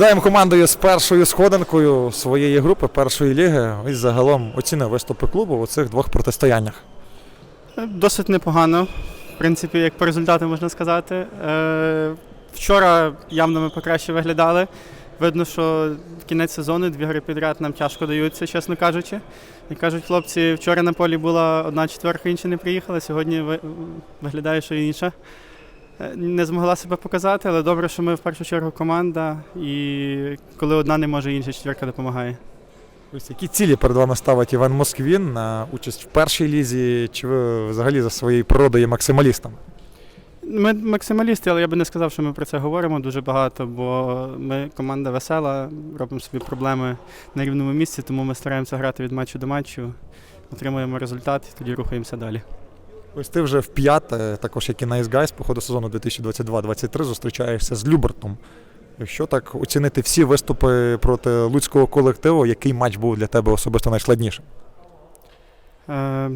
Вітаємо командою з першою сходинкою своєї групи, першої ліги. Ось загалом оціни виступи клубу у цих двох протистояннях. Е, Досить непогано, в принципі, як по результату можна сказати. Е, вчора явно ми покраще виглядали. Видно, що кінець сезону, дві гри підряд нам тяжко даються, чесно кажучи. Як кажуть хлопці, вчора на полі була одна четверка, інші не приїхали. Сьогодні виглядає, що інша. Е, Не змогла себе показати, але добре, що ми в першу чергу команда, і коли одна не може, інша четверка допомагає. Ось які цілі перед вами ставить Іван Москвін на участь в першій лізі? Чи ви взагалі за своєю природою є максималістом? Ми максималісти, але я би не сказав, що ми про це говоримо дуже багато, бо ми команда весела, робимо собі проблеми на рівному місці, тому ми стараємося грати від матчу до матчу, отримуємо результат і тоді рухаємося далі. Ось ти вже в п'яте, також як і Nice Guys, по ходу сезону 2022-2023 зустрічаєшся з Любертом. Якщо так оцінити всі виступи проти луцького колективу, який матч був для тебе особисто найскладнішим? Е,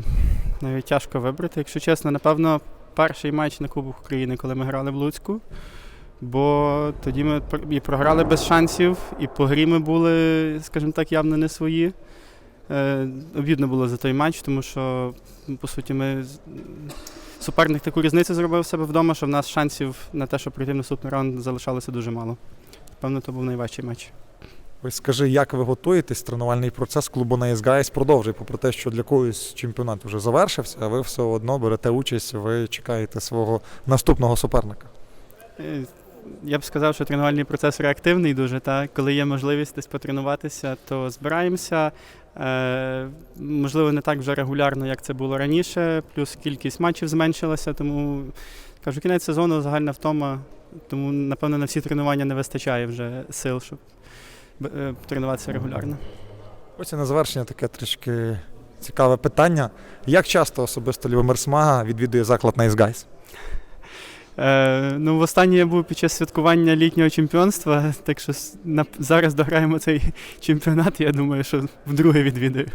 навіть тяжко вибрати, якщо чесно, напевно, перший матч на Кубок України, коли ми грали в Луцьку. Бо тоді ми і програли без шансів, і по грі ми були, скажімо так, явно не свої. Е, обідно було за той матч, тому що, по суті, ми суперник таку різницю зробив в себе вдома, що в нас шансів на те, щоб пройти в наступний раунд, залишалося дуже мало. Певно, то був найважчий матч. Ось скажи, як ви готуєтесь? Тренувальний процес клубу Nice Guys продовжує, попри те, що для когось чемпіонат вже завершився, а ви все одно берете участь, ви чекаєте свого наступного суперника. Я б сказав, що тренувальний процес реактивний дуже. Так? Коли є можливість десь потренуватися, то збираємося. Е, можливо, не так вже регулярно, як це було раніше, плюс кількість матчів зменшилася, тому кажу, кінець сезону загальна втома, тому, напевно, на всі тренування не вистачає вже сил, щоб е, тренуватися регулярно. Ось і на завершення таке трішки цікаве питання. Як часто особисто Любомир Смага відвідує заклад Nice Guys? Е, ну, востаннє я був під час святкування літнього чемпіонства, так що на, зараз дограємо цей чемпіонат, я думаю, що вдруге відвідаю.